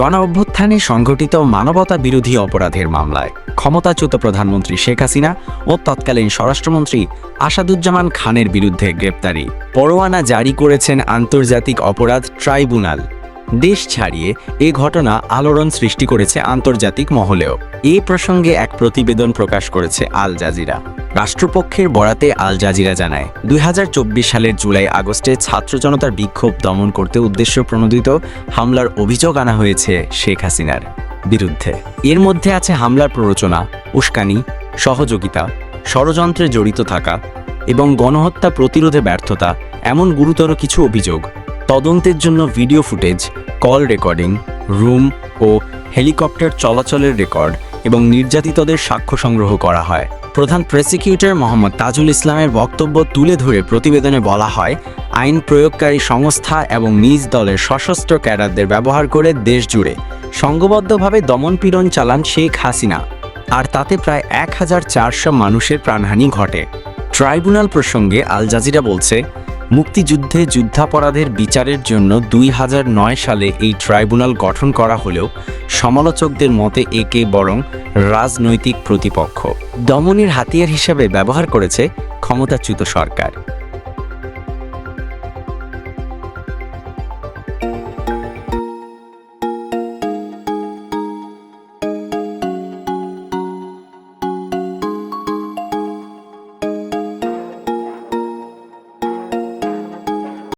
গণ অভ্যুত্থানে সংঘটিত মানবতা বিরোধী অপরাধের মামলায় ক্ষমতাচ্যুত প্রধানমন্ত্রী শেখ হাসিনা ও তৎকালীন স্বরাষ্ট্রমন্ত্রী আসাদুজ্জামান খানের বিরুদ্ধে গ্রেপ্তারি। পরোয়ানা জারি করেছেন আন্তর্জাতিক অপরাধ ট্রাইব্যুনাল। দেশ ছাড়িয়ে এ ঘটনা আলোড়ন সৃষ্টি করেছে আন্তর্জাতিক মহলেও। এ প্রসঙ্গে এক প্রতিবেদন প্রকাশ করেছে আল জাজিরা। রাষ্ট্রপক্ষের বরাতে আল জাজিরা জানায়, দুই হাজার চব্বিশ সালের জুলাই আগস্টে ছাত্র জনতার বিক্ষোভ দমন করতে উদ্দেশ্য প্রণোদিত হামলার অভিযোগ আনা হয়েছে শেখ হাসিনার বিরুদ্ধে। এর মধ্যে আছে হামলার প্ররোচনা, উস্কানি, সহযোগিতা, ষড়যন্ত্রে জড়িত থাকা এবং গণহত্যা প্রতিরোধে ব্যর্থতা, এমন গুরুতর কিছু অভিযোগ। তদন্তের জন্য video footage, call recording, room ও হেলিকপ্টার চলাচলের রেকর্ড এবং নির্যাতিতদের সাক্ষ্য সংগ্রহ করা হয়। প্রধান প্রসিকিউটর মোহাম্মদ তাজুল ইসলামের বক্তব্য তুলে ধরে প্রতিবেদনে বলা হয়, আইন প্রয়োগকারী সংস্থা এবং নিজ দলের সশস্ত্র ক্যাডারদের ব্যবহার করে দেশ জুড়ে সংঘবদ্ধভাবে দমনপীড়ন চালান শেখ হাসিনা, আর তাতে প্রায় এক হাজার চারশো মানুষের প্রাণহানি ঘটে। ট্রাইব্যুনাল প্রসঙ্গে আল জাজিরা বলছে মুক্তিযুদ্ধে যুদ্ধাপরাধের বিচারের জন্য দুই হাজার নয় সালে এই ট্রাইব্যুনাল গঠন করা হলেও সমালোচকদের মতে একে বরং রাজনৈতিক প্রতিপক্ষ। দমনের হাতিয়ার হিসাবে ব্যবহার করেছে ক্ষমতাচ্যুত সরকার।